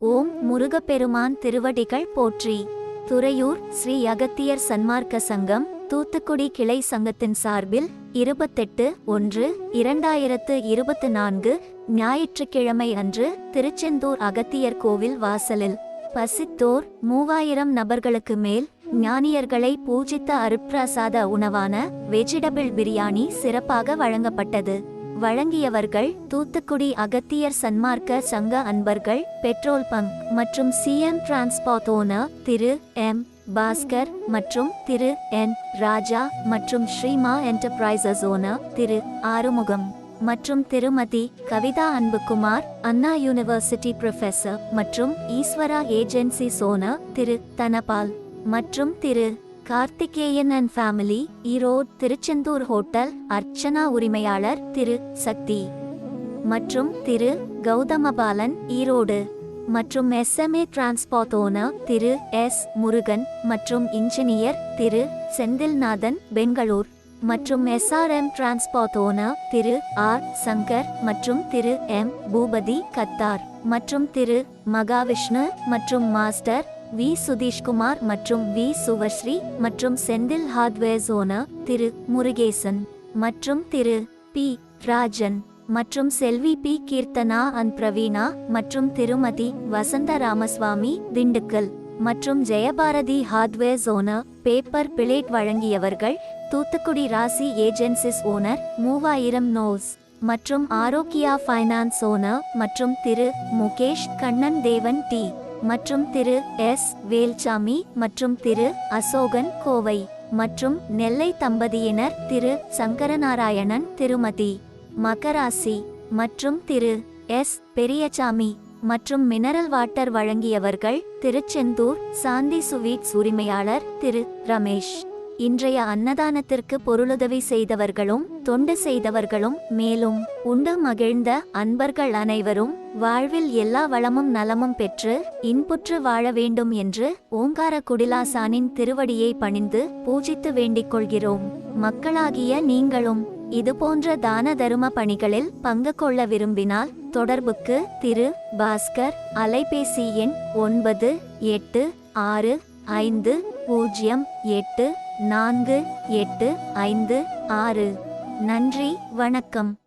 ஓம் முருகப்பெருமான் திருவடிகள் போற்றி. துறையூர் ஸ்ரீ அகத்தியர் சன்மார்க்க சங்கம் தூத்துக்குடி கிளை சங்கத்தின் சார்பில் இருபத்தெட்டு ஒன்று இரண்டாயிரத்து இருபத்து நான்கு ஞாயிற்றுக்கிழமை அன்று திருச்செந்தூர் அகத்தியர் கோவில் வாசலில் பசித்தோர் மூவாயிரம் நபர்களுக்கு மேல் ஞானியர்களை பூஜித்த அருட்பிரசாத உணவான வெஜிடபிள் பிரியாணி சிறப்பாக வழங்கப்பட்டது. வழங்கியவர்கள் தூத்துக்குடி அகத்தியர் சன்மார்க்க சங்க அன்பர்கள் பெட்ரோல் பங்க் மற்றும் CM transport owner Thiru M. Bhaskar மற்றும் திரு என். ராஜா மற்றும் ஸ்ரீமா என்டர்பிரைசஸ் ஓனர் திரு ஆறுமுகம் மற்றும் திருமதி கவிதா அன்புகுமார் அண்ணா யூனிவர்சிட்டி ப்ரொஃபசர் மற்றும் ஈஸ்வரா ஏஜென்சி சோனா திரு தனபால் மற்றும் திரு Karthikeyan and family Erode Tiruchendur hotel Archana உரிமையாளர் திரு. சக்தி. மற்றும் திரு. கௌதமபாலன் ஈரோடு. மற்றும் எஸ்எம்ஏ டிரான்ஸ்பார்ட் ஓனர் திரு. எஸ் முருகன் மற்றும் இன்ஜினியர் திரு. செந்தில்நாதன் பெங்களூர். மற்றும் எஸ்ஆர்எம் டிரான்ஸ்பார்ட் ஓனர் திரு. ஆர். சங்கர் மற்றும் திரு. M Boopathi Qatar. மற்றும் திரு. மகாவிஷ்ணு மற்றும் மாஸ்டர் வி. சுதீஷ்குமார் மற்றும் வி. சுவஸ்ரீ மற்றும் செந்தில் ஹார்ட்வேர்ஸ் ஓனர் திரு. முருகேசன் மற்றும் திரு. பி. ராஜன் மற்றும் செல்வி பி. கீர்த்தனா அண்ட் பிரவீனா மற்றும் திருமதி வசந்த ராமசுவாமி திண்டுக்கல் மற்றும் Jayabharathi hardwares owner paper plate வழங்கியவர்கள் Thoothukudi ராசி ஏஜென்சிஸ் ஓனர் மூவாயிரம் நோஸ் மற்றும் ஆரோக்கியா ஃபைனான்ஸ் ஓனர் மற்றும் திரு. முகேஷ் கண்ணன் தேவன் டி. மற்றும் திரு எஸ். வேல்சாமி மற்றும் திரு அசோகன் கோவை மற்றும் நெல்லை தம்பதியினர் திரு சங்கரநாராயணன் திருமதி மகராசி மற்றும் திரு எஸ். பெரியசாமி மற்றும் மினரல் வாட்டர் வழங்கியவர்கள் திருச்செந்தூர் சாந்தி சுவீட்ஸ் உரிமையாளர் திரு ரமேஷ். இன்றைய அன்னதானத்திற்கு பொருளுதவி செய்தவர்களும் தொண்டு செய்தவர்களும் மேலும் உண்டு மகிழ்ந்த அன்பர்கள் அனைவரும் வாழ்வில் எல்லா வளமும் நலமும் பெற்று இன்புற்று வாழ வேண்டும் என்று ஓங்கார குடிலாசானின் திருவடியை பணிந்து பூஜித்து வேண்டிக் கொள்கிறோம். மக்களாகிய நீங்களும் இதுபோன்ற தான தரும பணிகளில் பங்கு கொள்ள விரும்பினால் தொடர்புக்கு திரு பாஸ்கர் அலைபேசி எண் ஒன்பது எட்டு ஆறு ஐந்து பூஜ்ஜியம் எட்டு நான்கு எட்டு ஐந்து ஆறு. நன்றி வணக்கம்.